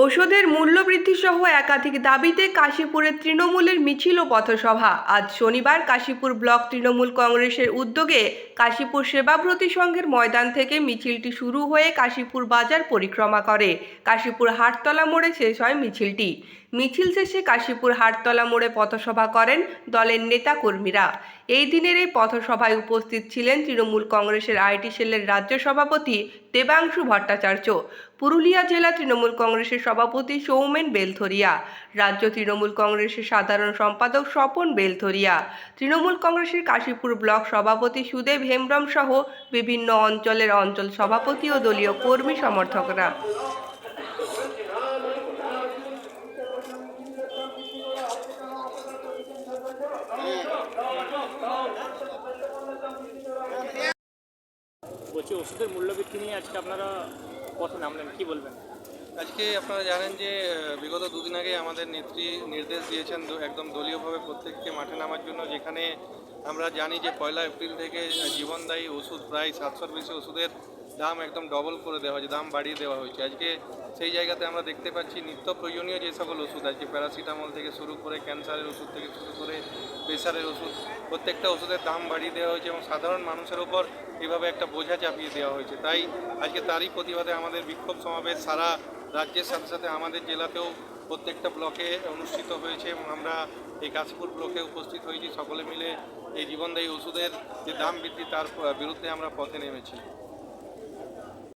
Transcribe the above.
ঔষধের মূল্য বৃদ্ধি সহ একাধিক দাবিতে কাশীপুরের তৃণমূলের মিছিল ও পথসভা। আজ শনিবার কাশীপুর ব্লক তৃণমূল কংগ্রেসের উদ্যোগে কাশীপুর সেবাব্রতী সংঘের ময়দান থেকে মিছিলটি শুরু হয়ে কাশীপুর বাজার পরিক্রমা করে। কাশীপুর হাটতলা মোড়ে শেষ হয় মিছিলটি। মিছিল শেষে কাশীপুর হাটতলা মোড়ে পথসভা করেন দলের নেতা কর্মীরা এই দিনের এই পথসভায় উপস্থিত ছিলেন তৃণমূল কংগ্রেসের আইটি সেলের রাজ্য সভাপতি দেবাংশু ভট্টাচার্য, পুরুলিয়া জেলা তৃণমূল কংগ্রেসের সভাপতি সৌমেন বেলথরিয়া, রাজ্য তৃণমূল কংগ্রেসের সাধারণ সম্পাদক স্বপন বেলথরিয়া, তৃণমূল কংগ্রেসের কাশীপুর ব্লক সভাপতি সুদেব হেমব্রম সহ বিভিন্ন অঞ্চলের অঞ্চল সভাপতি ও দলীয় কর্মী সমর্থকরা। বলছি, ওষুধের মূল্যবৃদ্ধি নিয়ে আজকে আপনারা পথে নামলেন, কি বলবেন? আজকে আপনারা জানেন যে বিগত দুদিন আগে আমাদের নেত্রী নির্দেশ দিয়েছেন একদম দলীয়ভাবে প্রত্যেককে মাঠে নামার জন্য, যেখানে আমরা জানি যে পয়লা এপ্রিল থেকে জীবনদায়ী ওষুধ, প্রায় সাতশোর বেশি ওষুধের দাম একদম ডবল করে দেওয়া হয়েছে, দাম বাড়িয়ে দেওয়া হয়েছে। আজকে সেই জায়গাতে আমরা দেখতে পাচ্ছি নিত্য প্রয়োজনীয় যে সকল ওষুধ, আজকে প্যারাসিটামল থেকে শুরু করে, ক্যান্সারের ওষুধ থেকে শুরু করে প্রেশারের ওষুধ। প্রত্যেকটা ওষুধের দাম বাড়িয়ে দেওয়া হয়েছে এবং সাধারণ মানুষের ওপর এভাবে একটা বোঝা চাপিয়ে দেওয়া হয়েছে। তাই আজকে তারই প্রতিবাদে আমাদের বিক্ষোভ সমাবেশ সারা রাজ্যের সাথে সাথে আমাদের জেলাতেও প্রত্যেকটা ব্লকে অনুষ্ঠিত হয়েছে এবং আমরা এই কাশীপুর ব্লকে উপস্থিত হয়েছি। সকলে মিলে এই জীবনদায়ী ওষুধের যে দাম বৃদ্ধি, তার বিরুদ্ধে আমরা পথে নেমেছি।